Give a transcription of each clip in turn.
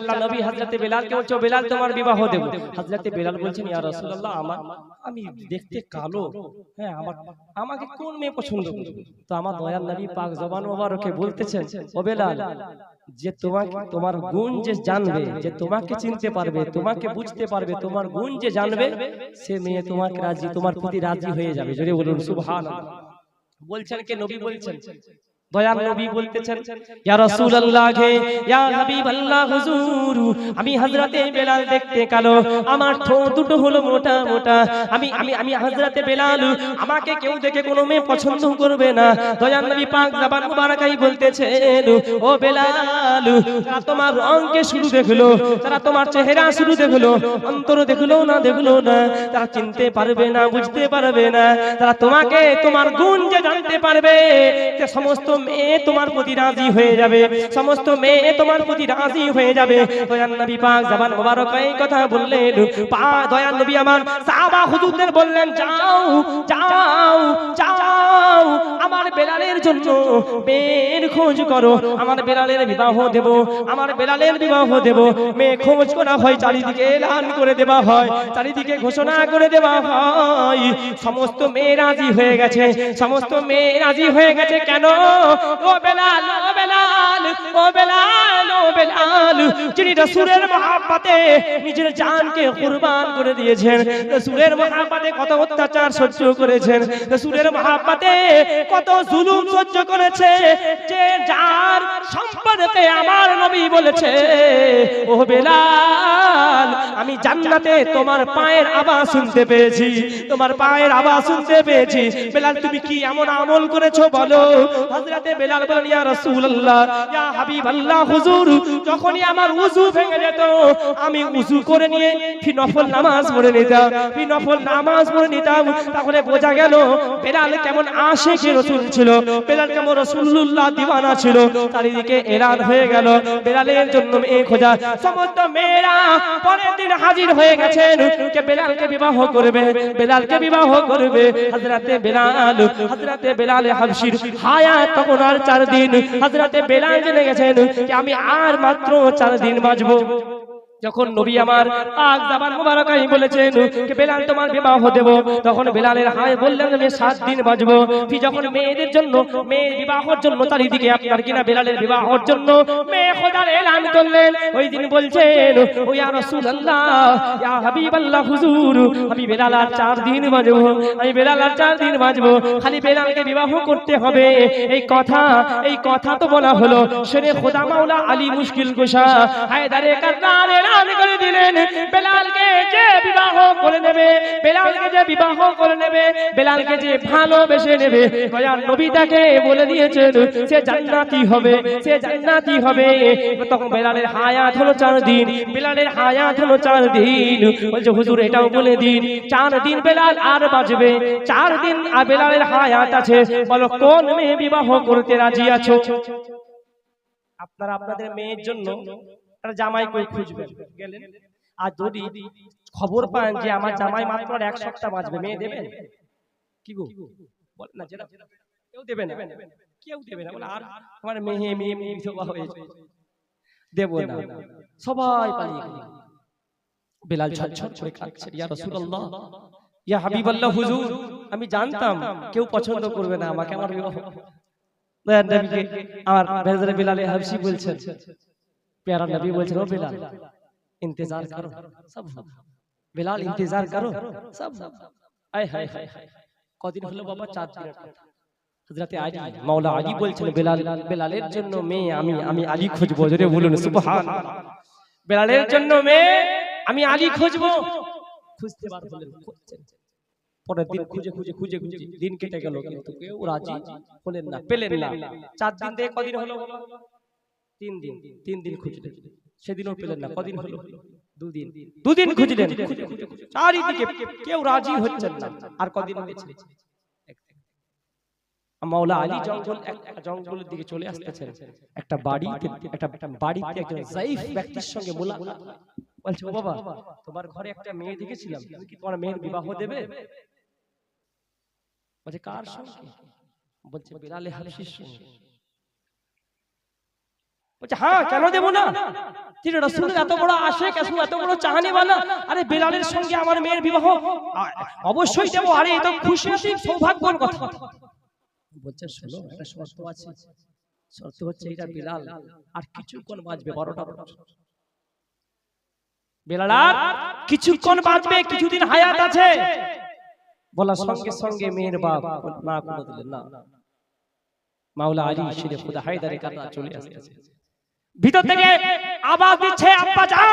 আল্লাহ নবী হযরতে বেলালকে বলছে "ও বেলাল, তোমার বিবাহ দেব। হযরতে বেলাল বলছেন, ইয়া রাসূলুল্লাহ, আমার, আমি দেখতে কালো। হ্যাঁ আমার, আমাকে কোন মেয়ে পছন্দ তো আমার দয়াল নবী পাক জবান মোবারকে বলতেছেন, ও বেলাল, যে তোমাকে, তোমার গুণ যে জানবে, যে তোমাকে চিনতে পারবে, তোমাকে বুঝতে পারবে, তোমার গুণ যে জানবে, সে মেয়ে তোমাকে রাজি, তোমার প্রতি রাজি হয়ে যাবে। জোরে বলুন, সুবহানাল্লাহ। বলছেন কে? নবী বলছেন। দয়াল নবী বলতেছেন ইয়া রাসূলুল্লাহ হে ইয়া হাবিবাল্লাহ হুজুর আমি হযরতে বেলাল দেখতে কালো আমার ঠোঁট দুটো হলো মোটা মোটা আমি আমি আমি হযরতে বেলাল আমাকে কেউ দেখে কোনো মেয়ে পছন্দ করবে না। দয়াল নবী পাক জবান মুবারাকাই বলতেছেন ও বেলাল তারা তোমার রংকে শুরু দেখল তারা তোমার চেহারা শুরু দেখল অন্তর দেখল না দেখল না তারা চিনতে পারবে না বুঝতে পারবে না তারা তোমাকে তোমার গুণ যে জানতে পারবে যে সমস্ত মেয়ে তোমার প্রতি রাজি হয়ে যাবে। সমস্ত মেয়ে তোমার প্রতি রাজি হয়ে যাবে। নবী পাক জবান মোবারক এই কথা বললেন। পা নবী আমার সাহাবা হুজুরদের বললেন, যাও যাও যাও, আমার বেলালের জন্য মেয়ের খোঁজ করো। আমার বেলালের বিবাহ দেব, আমার বেলালের বিবাহ দেব। মেয়ে খোঁজ করা হয়, চারিদিকে এলান করে দেওয়া হয়, চারিদিকে ঘোষণা করে দেওয়া হয়। সমস্ত মেয়ে রাজি হয়ে গেছে। সমস্ত মেয়ে রাজি হয়ে গেছে কেন? ও আমার নবী বলেছে, ও বেলাল, আমি জান্নাতে তোমার পায়ের আওয়াজ শুনতে পেয়েছি, তোমার পায়ের আওয়াজ শুনতে পেয়েছি। বেলাল, তুমি কি এমন আমল করেছ বলো? বেলাল বলেন ইয়া রাসূলুল্লাহ, ইয়া হাবিবাল্লাহ, হুজুর, যখনই আমার ওযু ভেঙে যেত, আমি ওযু করে নিয়ে ফি নফল নামাজ পড়ে নিতাম, ফি নফল নামাজ পড়ে নিতাম। তাহলে বোঝা গেল, বেলাল কেমন আশিক রাসূল ছিল, বেলাল কেমন রাসূলুল্লাহ দিওয়ানা ছিল। চারিদিকে এলান হয়ে গেল, বেলালের জন্য মেয়ে খোঁজা। সমস্ত মেয়েরা পরের দিন হাজির হয়ে গেছেন, কে বেলালকে বিবাহ করবে, বেলালকে বিবাহ করবে। হযরতে বেলাল হযরতে বেলাল হাবশির হায়াত আর চার দিন হাজরাতে বেলাল জেনে গেছেন যে আমি আর মাত্র চার দিন বাঁচবো। যখন নবী আমার পাক জাবান মুবারকাই বলেছেন যে বেলাল তোমার বিবাহ দেব? তখন বেলালের হায় বললেন আমি সাত দিন বাঁচবো। যখন মেয়েদের জন্য মেয়ের বিবাহের জন্য চারিদিকে আপনার কিনা বেলালের বিবাহের জন্য মেয়ে খোদার এলান করলেন। ওই দিন বলছেন ও ইয়া রাসূলুল্লাহ ইয়া হাবিবাল্লাহ হুজুর আমি বেলাল আর চার দিন বাঁচবো। আমি বেলাল আর চার দিন বাঁচবো। খালি বেলালকে বিবাহ করতে হবে। এই কথা এই কথা তো বলা হলো। শেরে খোদা মাওলা আলী মুশকিল কুশা হায়দারে কান্নার এলান করে দিলেন। বেলালকে যে বিবাহ করে নেবে, বেলালকে যে বিবাহ করে নেবে, বেলালকে যে ভালোবেসে নেবে দয়ার নবী তাকে বলে দিয়েছেন, সে জান্নাতি হবে, সে জান্নাতি হবে। তখন বেলালের হায়াত হলো চার দিন, বেলালের হায়াত হলো চার দিন। বলছে, হুজুর, এটাও বলে দিন, চার দিন বেলাল আর বাজবে চার দিন আর বেলালের হায়াত আছে। বলো, কোন মেয়ে বিবাহ করতে রাজি আছো? আপনারা আপনাদের মেয়ের জন্য একটা জামাই কই খুঁজবেন গেলেন। আর যদি খবর পান যে আমার জামাই মাত্র এক সপ্তাহ বাঁচবে, মেয়ে দেবেন কি গো? বলেন না, যেটা কেউ দেবে না। কেউ দেবে না। আর আমার মেয়ে মেয়ে মেয়ে, বিধবা হয়েছে। দেব না। সবাই পালিয়ে গেল। বেলাল ছটছট করে কাঁদছে। ইয়া রাসূলুল্লাহ, ইয়া হাবিবাল্লাহ হুজুর, আমি জানতাম কেউ পছন্দ করবে না আমাকে, আমার বিবাহ। আমার বিলালে হাবশি বলছেন प्यारा नबी बोल रहे हो बिलाल इंतजार करो सब होगा। बिलाल इंतजार करो सब होगा। आय हाय हाय हाय কদিন হলো বাবা চার দিনের কথা হযরতে আলী মাওলা আলী বলছেন বেলাল বেলালের জন্য মেয়ে আমি আমি আলী খুঁজবো জোরে বলুন সুবহানাল্লাহ বেলালের জন্য মেয়ে আমি আলী খুঁজবো খুঁজতে পারলেন খুঁজছেন পরের দিন খুঁজে খুঁজে খুঁজে খুঁজে দিন কেটে গেল কিন্তু কেউ রাজি হলেন না পেলেন না চার দিন থেকে কদিন হলো বাবা? তিন দিন তিন দিন খুঁজলেন। সেদিনও পেলেন না কদিন হলো? দুদিন। দুদিন খুঁজলেন। খুঁজে খুঁজে খুঁজে চারিদিকে কেউ রাজি হচ্ছেন না। আর কদিন হয়েছে? মাওলা আলী জঙ্গল জঙ্গলের দিকে চলে আসতেছেন। একটা বাড়িতে একটা বাড়িতে একজন জাইফ ব্যক্তির সঙ্গে মোলাকাত বলছে ও বাবা তোমার ঘরে একটা মেয়ে দেখেছিলাম। তুমি কি তোমার মেয়ের বিবাহ দেবে? বলছে কার সঙ্গে? বলছে বিলালে হালিশির সঙ্গে। বলছে হ্যাঁ কেন দেবো না? তিনি রসুলের এত বড় আশেক এত এত বড় চাহানিওয়ালা আরে বেলালের সঙ্গে আমার মেয়ের বিবাহ। অবশ্যই দেবো আরে এটা খুশি সৌভাগ্যর কথা। বলছে শোনো একটা শর্ত আছে। শর্ত হচ্ছে এটা বেলাল। আর কিছুক্ষণ বাঁচবে বারোটা বছর বেলাল আর কিছুক্ষণ বাঁচবে কিছুদিন হায়াত আছে। বলার সঙ্গে সঙ্গে মেয়ের বাপ না কোনো দিলেন না। মাওলা আলী শিরে খুদা হায়দারে কাটা চলে আসতেছে। ভিতর থেকে আওয়াজ দিচ্ছে, আব্বা জান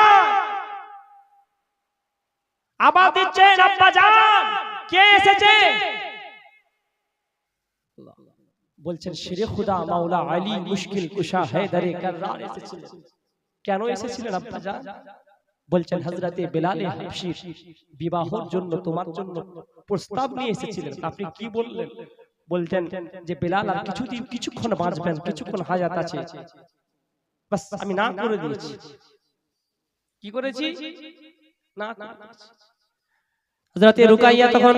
আওয়াজ দিচ্ছেন আব্বা জান কে এসেছে? বলছেন, শিরে খুদা, মাওলা আলী, মুশকিল কুশা, হায়দারে কাররার এসেছিলেন কেন এসেছিলেন, আব্বা জান বলছেন, হযরতে বেলালে হাবশি বিবাহের জন্য, তোমার জন্য প্রস্তাব নিয়ে এসেছিলেন। আপনি কি বললেন? বলতেন যে, বেলাল আর কিছুদিন, কিছুক্ষণ বাঁচবেন, কিছুক্ষণ হায়াত আছে। বাস আমি না করে দিয়েছি। কি করেছি? না হযরতে রুকাইয়া তখন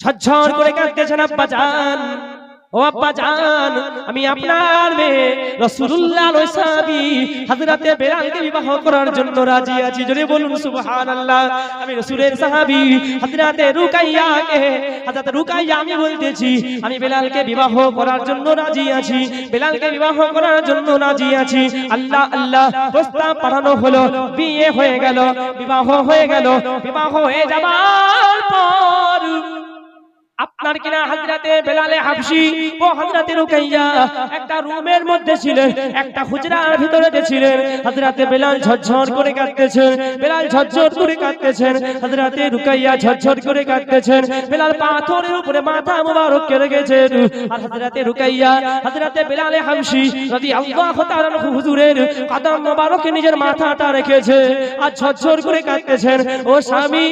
ঝরঝর করে কাঁদতেছেন আব্বা জান। ও আব্বা জান, আমি আপনার মেয়ে রাসূলুল্লাহ সাহাবী হযরতে বেলালকে বিবাহ করার জন্য রাজি আছি। জোরে বলুন, সুবহানাল্লাহ। আমি রাসূলের সাহাবী হযরতে রুকাইয়াকে, হযরত রুকাইয়া আমি বলতেছি, আমি বেলালকে বিবাহ করার জন্য রাজি আছি। বেলালকে বিবাহ করার জন্য রাজি আছি। আল্লাহ আল্লাহ, প্রস্তাব পাঠানো হলো, বিয়ে হয়ে গেল, বিবাহ হয়ে গেল, বিবাহ হয়ে যাবার পর আপনার কিনা হাজরাতে বেলালে হাবশি ও হাজরাতে রুকাইয়া একটা রুমের মধ্যে ছিলেন একটা হুজরার ভিতরে ছিলেন। হাজরাতে বেলাল ঝরঝর করে কাঁদতেছেন বেলাল ঝরঝর করে কাঁদতেছেন হাজরাতে রুকাইয়া ঝরঝর করে কাঁদতেছেন। বেলাল পাথরের উপরে মাথা মুবারক করে গেছেন। আর হাজরাতে রুকাইয়া হাজরাতে বেলালে হাবশি রাদিয়াল্লাহু তাআলা আনহু হুজুরের কদম মুবারকে নিজের মাথাটা রেখেছে আর ঝরঝর করে কাঁদতেছেন। ও স্বামী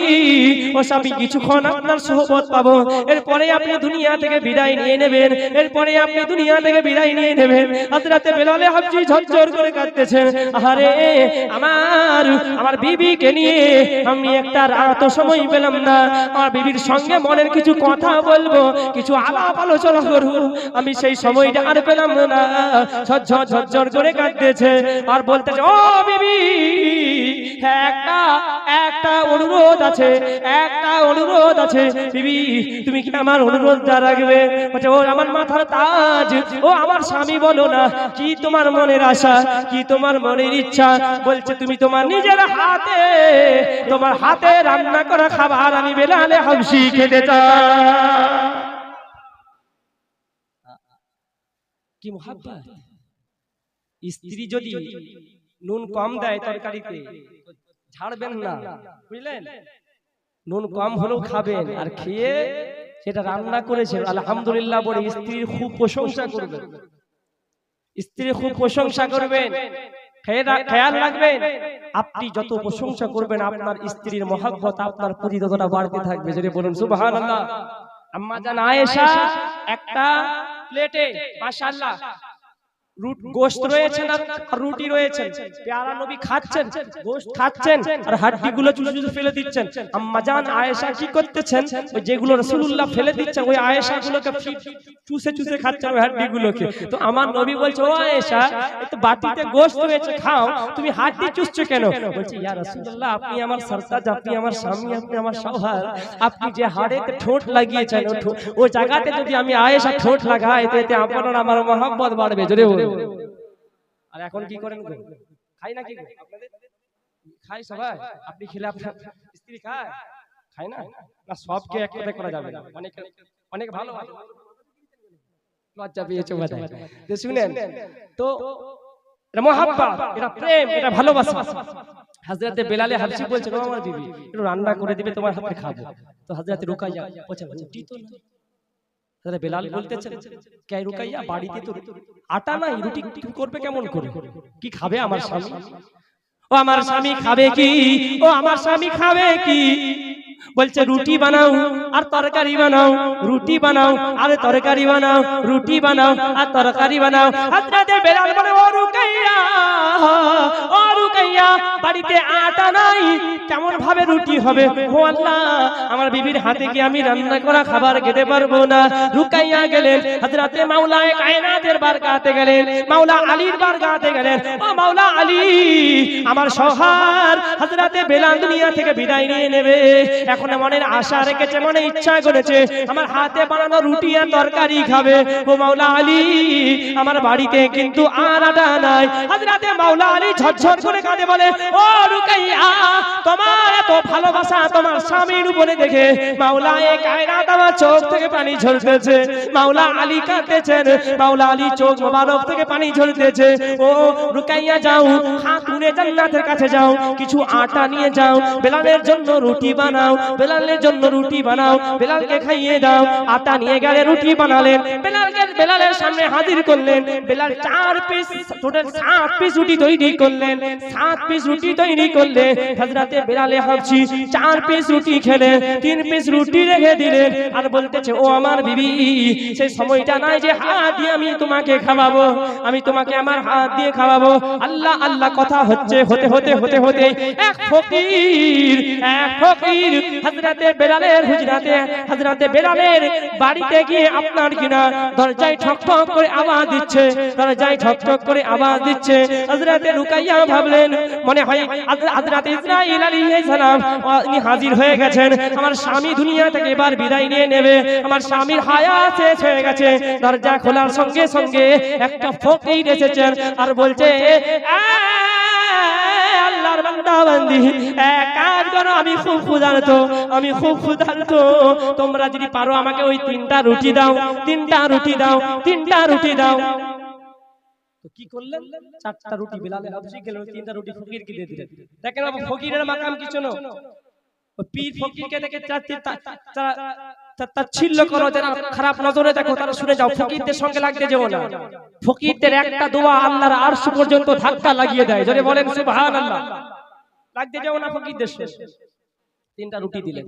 ও স্বামী কিছুক্ষণ আপনার সোহবত পাবো। এরপরে আপনি দুনিয়া থেকে বিদায় নিয়ে নেবেন। এরপরে আপনি দুনিয়া থেকে বিদায় নিয়ে নেবেন। হাজরাতে বেলালে হাবজি ঝরঝর করে কাঁদতেছেন। আরে আমার আমার বিবিকে নিয়ে আমি একটা রাত সময় পেলাম না। আমার বিবির সঙ্গে মনের কিছু কথা বলব, কিছু আলাপ আলোচনা করব। আমি সেই সময়টা আর পেলাম না। ঝরঝর ঝরঝর করে কাঁদতেছে। আর বলতেছে, ও বিবি, একটা একটা অনুরোধ আছে, একটা অনুরোধ আছে। বিবি, তুমি আমার অনুরোধটা রাখবে? ও, আমার মাথার তাজ। ও, আমার স্বামী বলো না, কি তোমার মনের আশা? কি তোমার মনের ইচ্ছা? বলছে, তুমি তোমার নিজের হাতে, তোমার হাতে রান্না করা খাবার আমি বেলালে খেতে কি স্ত্রী যদি নুন কম দেয় তরকারিতে ছাড়বেন না, বুঝলেন? নুন কম হলেও খাবেন, আর খেয়ে সেটা রান্না করেছে আলহামদুলিল্লাহ বলে স্ত্রীর খুব প্রশংসা করবেন। স্ত্রীর খুব প্রশংসা করবেন। খেয়াল রাখবেন আপনি যত প্রশংসা করবেন আপনার স্ত্রীর মহাব্বত আপনার প্রতি ততটা বাড়তে থাকবে। যদি বলুন সুবাহ আম্মা জান আয়েশা একটা প্লেটে মাশাআল্লাহ। ওই ওই ওই আমার নবী বলছে বাটিতে রয়েছে, খাও, তুমি হাড্ডি চুষছো কেন? বলছে আপনি আমার আপনি আমার স্বামী, আপনি আমার আপনি যে হাড়েতে ঠোঁট লাগিয়েছেন, ও ঠো- ও জায়গাতে যদি আমি আয়েশা ঠোঁট লাগাই আপনার আমার মহব্বত বাড়বে বলুন। আর এখন কি করেন খাই না কি খাই সবাই? আপনি খেলে আপনার স্ত্রী খায়? খায় না? না সবকে এক করা যাবে না। অনেক অনেক ভালো লজ্জা পেয়েছে তো শুনেন তো এটা মহাব্বা এটা প্রেম এটা ভালোবাসা। হাজরাতে বেলালে হাবসি বলছে আমার বিবি একটু রান্না করে দিবে তোমার হাতে খাব। তো হাজরাতে বলছে রুটি তো না তাহলে বেলাল বলতেছেন কে রুকাইয়া বাড়িতে তো আটা নাই রুটি করবে কেমন করে? কি খাবে আমার স্বামী? ও আমার স্বামী খাবে কি? ও আমার স্বামী খাবে কি? বলছে রুটি বানাও আর তরকারি বানাও রুটি বানাও আর তরকারি বানাও রুটি বানাও আর তরকারি বানাও। হাজরাতে বেলাল বলে ও রুকাইয়া ও রুকাইয়া বাড়িতে আটা নাই কেমন ভাবে রুটি হবে? ও আল্লাহ আমার বিবির হাতে কি আমি রান্না করা খাবার খেতে পারব না? রুকাইয়া গেলেন হযরতে মাওলায়ে কায়নাতের বারকাতে গেলেন মাওলা আলীর বারকাতে গেলেন। ও মাওলা আলী আমার সহার হযরতে বেলাল দুনিয়া থেকে বিদায় নিয়ে নেবে। এখন মনের আশা রেখেছে, মনে ইচ্ছা করেছে। আমার হাতে বানানো রুটি আর তরকারি খাবে। ও মাওলা আলী, আমার বাড়িতে কিন্তু আর আটা নাই। হযরতে মাওলা আলী ঝরঝর করে কাঁদে বলে, ও রুকাইয়া, তোমার এত ভালোবাসা তোমার স্বামীর উপরে দেখে মাওলা এ কায়নাত আমার চোখ থেকে পানি ঝরতেছে। মাওলা আলী কাঁদতেছেন মাওলা আলী চোখ মোবারক থেকে পানি ঝরতেছে। ও রুকাইয়া যাও খাতুনে জান্নাতের কাছে যাও, কিছু আটা নিয়ে যাও, বেলালের জন্য রুটি বানাও বেলালের জন্য রুটি বানাও, বেলালকে খাইয়ে দাও, আটা নিয়ে গেলে রুটি বানালেন, বেলালকে, বেলালের সামনে হাজির করলেন, বেলাল চার পিস টোটাল সাত পিস রুটি তৈরি করলেন, সাত পিস রুটি তৈরি করলে হযরতে বেলালে হাবশি চার পিস রুটি খেলে তিন পিস রুটি রেখে দিলেন, আর বলতেছে, ও আমার বিবি, সেই সময়টা নাই যে হাত দিয়ে আমি তোমাকে খাওয়াবো, আমি তোমাকে আমার হাত দিয়ে খাওয়াবো। আল্লাহ আল্লাহ, কথা হচ্ছে, হতে হতে হতে হতে, এক ফকির এক ফকির হযরতে বেলালের হুজরাতে হযরতে বেলালের বাড়িতে গিয়ে আপনার কিনা দরজায় ঠক ঠক করে আওয়াজ দিচ্ছে দরজায় ঠক ঠক করে আওয়াজ দিচ্ছে। হযরতে রুকাইয়া ভাবলেন মনে হয় হযরত ইসরাইল আলাইহিস সালাম উনি হাজির হয়ে গেছেন। আমার স্বামী দুনিয়া থেকে এবার বিদায় নিয়ে নেবে। আমার স্বামীর হায়াত শেষ হয়ে গেছে। দরজা খোলার সঙ্গে সঙ্গে একটা ফকির এসেছেন আর বলছে "আ, আল্লাহর বান্দা বান্দি এক কাজ করো, আমি খুব ক্ষুধার্ত, আমি খুব ক্ষুধার্ত। তোমরা যদি পারো আমাকে ওই তিনটা রুটি দাও, তিনটা রুটি দাও, তিনটা রুটি দাও। কি করলেন? চারটা রুটি বিলালে হাবশি গেল তিনটা রুটি ফকিরকে দিয়ে দিলেন। দেখেন বাবা, ফকিরের মাকাম কিছু না পীর ফকিরকে দেখে চারটি তাচ্ছিল্য করো খারাপ নজরে দেখো, তারা শুনে যাও, ফকিরদের সঙ্গে লাগতে না। ফকিরদের একটা দোয়া আল্লাহর আরশ পর্যন্ত ধাক্কা লাগিয়ে দেয়। যদি বলেন, সুবহানাল্লাহ। লাগতে না ফকিরদের তিনটা রুটি দিলেন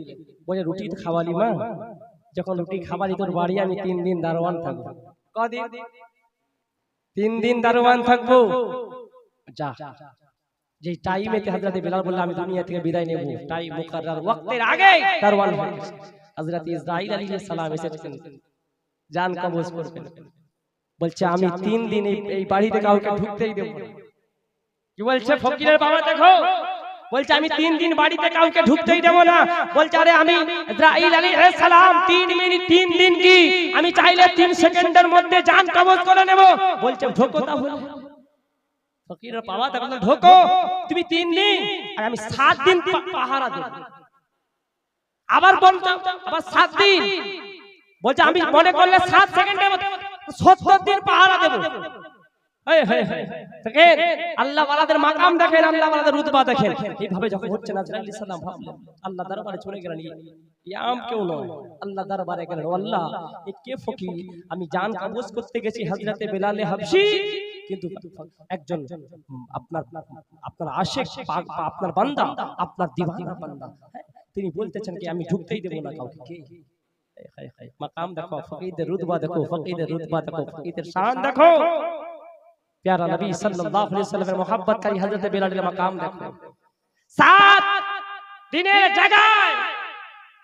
বলে, রুটি খাওয়ালি মা। যখন রুটি খাওয়ালি, তোর বাড়ি আমি তিন দিন দারোয়ান থাকব। কদিন? তিন দিন দারোয়ান থাকব। যা। যে টাইমে হযরত বিলাল বলল, আমি দুনিয়া থেকে বিদায় নেব। টাইম মুকাররার ওয়াক্তের আগে দারওয়ান হয়ে গেছে হযরত ইসরাইল আলাইহিস সালাম এসেছেন। জান কবজ করবেন। বলছে আমি তিন দিন এই- বাড়িতে কাউকে ঢুকতেই দেব কি বলছে ফকিরের বাবা দেখো? বলছে আমি তিন দিন বাড়িতে কাউকে ঢুকতেই দেব না। বলছে আরে আমি ইসরাইল আলাইহিস সালাম তিন মিনিট তিন দিন কি? আমি চাইলে তিন সেকেন্ডের মধ্যে জান কবজ করে নেব। বলছে ঢোকো তাহলে। ফকিরের বাবা তখন ঢোকো তুমি তিন দিন আর আমি সাত দিন পাহারা দেব। আবার বলতো আবার সাত দিন। বলছে, আমি মনে করলে সাত সেকেন্ডের মধ্যে সত্তর দিন পাহারা দেব। আল্লাহ আল্লাহ কে আমি জান কবজ করতে গেছি হযরতে বেলালে হাবশি। কিন্তু একজন আপনার আপনার পাক- আপনার বান্দা, আপনার দিওয়ানা বান্দা। তিনি বলতেছেন কি আমি ঢুকতেই দেব না কাউকে। কে মাকাম দেখো ফকিরদের রুতবা দেখো ফকিরদের রুতবা দেখো ফকিরদের শান দেখো। প্যারা নবী সাল্লাল্লাহু আলাইহি সাল্লামের কারী হযরত বেলালের মাকাম দেখো। সাত দিনের জায়গায়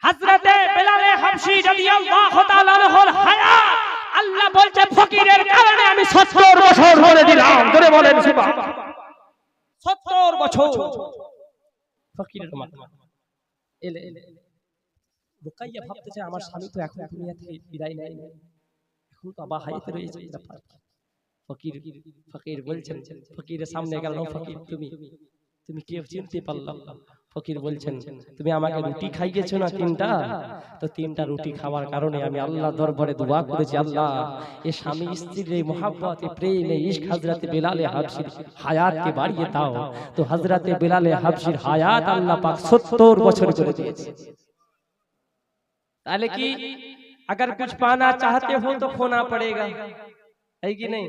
হযরতে বেলালে হাবশি রাদিয়াল্লাহু তাআলা আনহুর হায়াত। আল্লাহ বলছে ফকিরের কারণে আমি 70 বছর ধরে দিলাম। ধরে বলেন সুবহানাল্লাহ 70 বছর। ফকিরের মাকাম। এলে এলে রুকাইয়া ভাবতেছে আমার স্বামী তো এখন দুনিয়া থেকে বিদায় নেয় এখন তো আবার হাইতে রয়েছে ব্যাপার ফকির ফকির বলছেন ফকিরের সামনে গেল ফকির তুমি তুমি কে চিনতে পারলাম। ফকির বলছেন তুমি আমাকে রুটি খাইয়েছো না তিনটা তো তিনটা রুটি খাওয়ার কারণে আমি আল্লাহ দরবারে দোয়া করেছি আল্লাহ এ স্বামী স্ত্রীর এই মোহাব্বত এ প্রেম এই ইশক হযরতে বেলালে হাবশির হায়াতকে বাড়িয়ে দাও তো হযরতে বেলালে হাবশির হায়াত আল্লাহ পাক 70 বছর করে দিয়েছে ताले की अगर कुछ पाना चाहते हो तो खोना पड़ेगा है कि नहीं